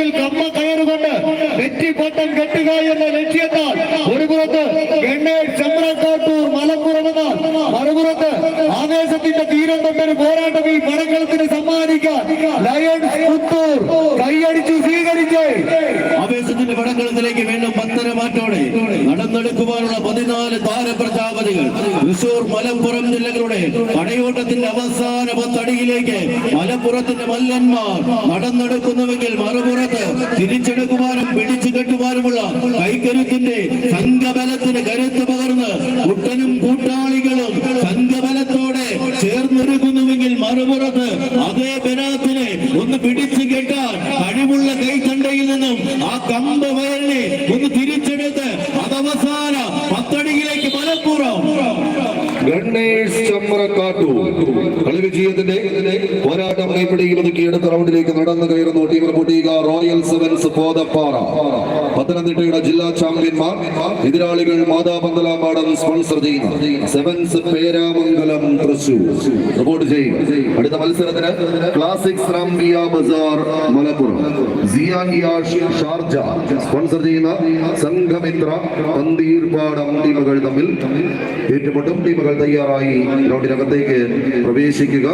കഴുത്തിൽ കമ്മ കയറുകൊണ്ട് നെറ്റിപ്പട്ടം കെട്ടുക എന്ന ലക്ഷ്യത്താൽ ഒരു പുറത്ത് ചന്ദ്രക്കാട്ടൂർ ചമ്രക്കാട്ടൂർ മലപ്പുറമെന്ന മറുപുറത്ത് ആവേശത്തിന്റെ തീരം തൊട്ടൊരു പോരാട്ടം ഈ പടക്കളത്തിന് സമ്മാനിക്കാൻ ലയൺസ് പുത്തൂർ കൈയടിച്ചു സ്വീകരിച്ച്. ആവേശത്തിന്റെ പടക്കളത്തിലേക്ക് വീണ്ടും പത്തര മാറ്റോടെ നടന്നെടുക്കുവാനുള്ള പതിനാല് താരപ്രജാപതികൾ തൃശൂർ മലപ്പുറം ജില്ലകളുടെ പടയോട്ടത്തിന്റെ അവസാന പത്തടിയിലേക്ക് മലപ്പുറത്തിന്റെ മല്ലന്മാർ നടന്നെടുക്കുന്നുവെങ്കിൽ മറുപുറത്ത് തിരിച്ചെടുക്കുവാനും പിടിച്ചു കെട്ടുവാനുമുള്ള കൈക്കരുത്തിന്റെ സംഘബലത്തിന് കരുത്ത് പകർന്ന് കുട്ടനും കൂട്ടാളികളും ആ കമ്പ വയലിനെ ഒന്ന് തിരിച്ചെടുത്ത് അതവസാന പത്തടിയിലേക്ക് മലപ്പുറം പോരാട്ടം നടന്നു ടീം റോയൽ സെവൻസ് പത്തനംതിട്ടയുടെ ജില്ലാ ചാമ്പ്യന്മാർ എതിരാളികൾ മാതാപന്തലാപാടം സ്പോൺസർ ചെയ്യുന്ന. സെവൻസ് പേരാമംഗലം തൃശൂർ. റിപ്പോർട്ട് ചെയ്യും അടുത്ത മത്സരത്തിന് classic bazaar Malappuram. Sharjah sponsor ചെയ്യുന്ന സംഘമിത്ര പന്തീർപാടം ടീമുകൾ തമ്മിൽ ഏറ്റുമുട്ടും. ടീമുകൾ തയ്യാറായി ഗ്രൗണ്ടിനകത്തേക്ക് പ്രവേശിക്കുക.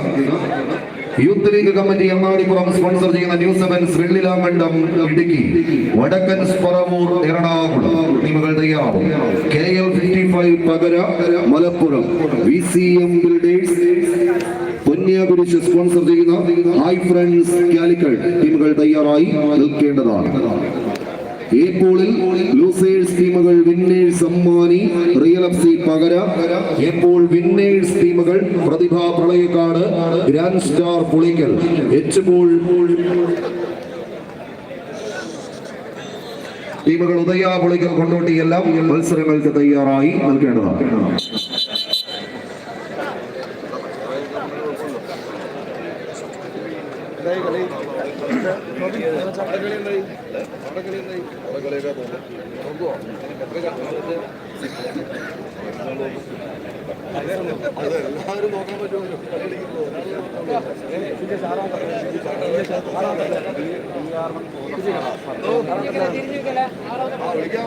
Youth league committee Angadipuram sponsor ചെയ്യുന്ന ന്യൂസ് സെവൻസ് മണ്ഡം ഇടുക്കി. വടക്കൻ പറവൂർ എറണാകുളം. ടീമുകൾ തയ്യാറാവും. K L fifty five Pakara Malappuram. V C M builders പൊന്നിയാകുരിശ് sponsor ചെയ്യുന്ന ഹൈ ഫ്രണ്ട്സ് കാലിക്കൽ. ടീമുകൾ തയ്യാറായി നിൽക്കേണ്ടതാണ്. ഈ ലൂസേഴ്സ് ടീമുകൾ വിന്നേഴ്സ് സമ്മാനി റിയൽ എഫ് സി പകര. ഇപ്പോൾ വിന്നേഴ്സ് ടീമുകൾ Prathibha പ്രളയക്കാട് grand star Pulikkal. H ടീമുകൾ ഉദയ പുളിക്കൽ കൊണ്ടോട്ടിയെല്ലാം മത്സരങ്ങൾക്ക് തയ്യാറായി നൽകേണ്ടതാണ്. അതെല്ലാവരും നോക്കാൻ പറ്റുമല്ലോ വിളിക്കാം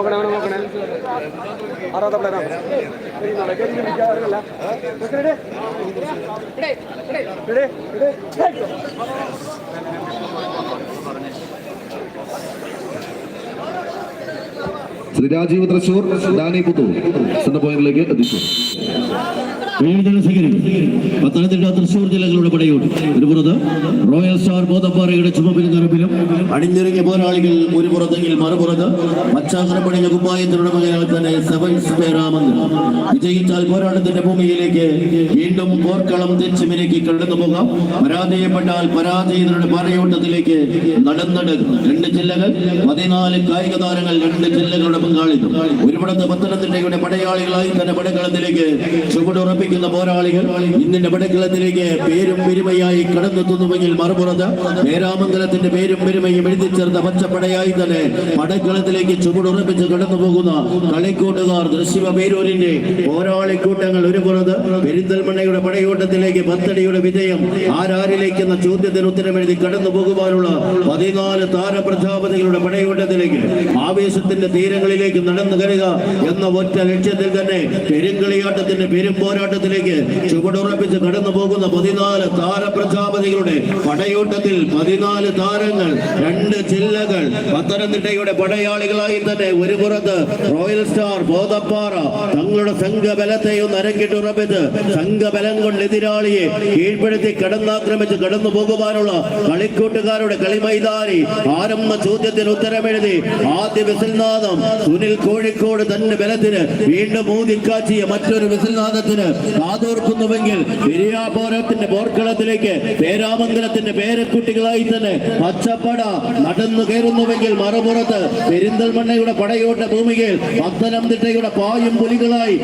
നോക്കണേ അവനെ നോക്കണേ. ആറാത്ത പ്ലാനാ ശ്രീ രാജീവ് തൃശൂർ ഡാനി പുത്തൂർ. സെന്റർ പോയിന്റിലേക്ക് എത്തിച്ചു. ശിഖരി പത്തനംതിട്ട തൃശൂർ ജില്ലകളുടെ പടയോട് ഒരു പുറത്ത് റോയൽ സ്റ്റാർ ബോധപ്പാറയുടെ ചുമപ്പിലും നിറപ്പിലും അണിഞ്ഞിറങ്ങിയ പോരാളികൾ ഒരു പുറത്തെങ്കിൽ മറുപുറത്ത് പച്ചാകരപ്പണിഞ്ഞ കുപ്പായത്തിനുള്ള മകനാൽ തന്നെ സെവൻസ് വിജയിച്ചാൽ പോരാട്ടത്തിന്റെ ഭൂമിയിലേക്ക് വീണ്ടും പോർക്കളം തെച്ച് മിനുക്കി കടന്നു പോകാം. പരാജയപ്പെട്ടാൽ പരാജയങ്ങളുടെ പാറയോട്ടത്തിലേക്ക് നടന്നെടുക്കും. രണ്ട് ജില്ലകൾ പതിനാല് കായിക താരങ്ങൾ രണ്ട് ജില്ലകളുടെ പങ്കാളിത്തം. ഒരുപടത്ത് പത്തനംതിട്ടയുടെ പടയാളികളായി തന്നെ പടക്കളത്തിലേക്ക് ചുവടുറപ്പിക്കുന്ന പോരാളികൾ ഇന്നിന്റെ പടക്കളത്തിലേക്ക് പേരും പെരുമയായി കടന്നെത്തുന്നുവെങ്കിൽ മറുപുറത്ത് പേരാമംഗലത്തിന്റെ പേരും പെരുമയും എഴുതി ചേർത്ത പച്ചപ്പടയായി തന്നെ പടക്കളത്തിലേക്ക് ചുവടുറപ്പിച്ച് കടന്നു പോകുന്ന കളിക്കൂട്ടുകാർ ദൃശ്യ പേരൂരിന്റെ പോരാളി കൂട്ടങ്ങൾ ഒരു പുറത്ത് പെരിന്തൽമണ്ണയുടെ പടയോട്ടത്തിലേക്ക് പത്തടിയുടെ വിജയം ആരാരിലേക്ക് എന്ന ചോദ്യത്തിന് ഉത്തരം എഴുതി കടന്നു പോകുവാനുള്ള പതിനാല് താരപ്രജാപതികളുടെ പടയോട്ടത്തിലേക്ക് ആവേശത്തിന്റെ തീരങ്ങളിലേക്ക് നടന്നു കരുക എന്ന ഒറ്റ ലക്ഷ്യത്തിൽ തന്നെ പെരുങ്കളിയാട്ടത്തിന്റെ പെരും പോരാട്ടത്തിലേക്ക് ചുവടുറപ്പിച്ച് കടന്നു പോകുന്ന പതിനാല് താരപ്രജാപതികളുടെ പടയോട്ടത്തിൽ പതിനാല് താരങ്ങൾ രണ്ട് ജില്ലകൾ പത്തനംതിട്ടയുടെ പടയാളികളായി തന്നെ ഒരു പുറത്ത് റോയൽ സ്റ്റാർ ബോധപ്പാറ തങ്ങളുടെ സംഘബലത്തെ ഒന്ന് അരക്കിട്ടുറപ്പിച്ച് സംഘബലം കൊണ്ട് എതിരാളിയെ കീഴ്പ്പെടുത്തി കടന്നാക്രമിച്ച് കടന്നു പോകുവാനുള്ള കളിക്കൂട്ടുകാരുടെ കളിമൈതാനി ആരംഭ ചോദ്യത്തിന് ഉത്തരമെഴുതി ആദ്യ വിസൽനാഥം സുനിൽ കോഴിക്കോട് തന്നെ ബലത്തിന് വീണ്ടും ഊതിക്കാച്ചിയ മറ്റൊരു വിസിൽനാദത്തിന് കാതോർക്കുന്നുവെങ്കിൽ പെരിയാപോരത്തിന്റെ പോർക്കളത്തിലേക്ക് പേരാമംഗലത്തിന്റെ പേരക്കുട്ടികളായി തന്നെ പച്ചപ്പട നടന്നു കയറുന്നുവെങ്കിൽ മറുപുറത്ത് പെരിന്തൽമണ്ണയുടെ പടയോട്ട ഭൂമികയിൽ പത്തനംതിട്ടയുടെ പായും പുലികളായി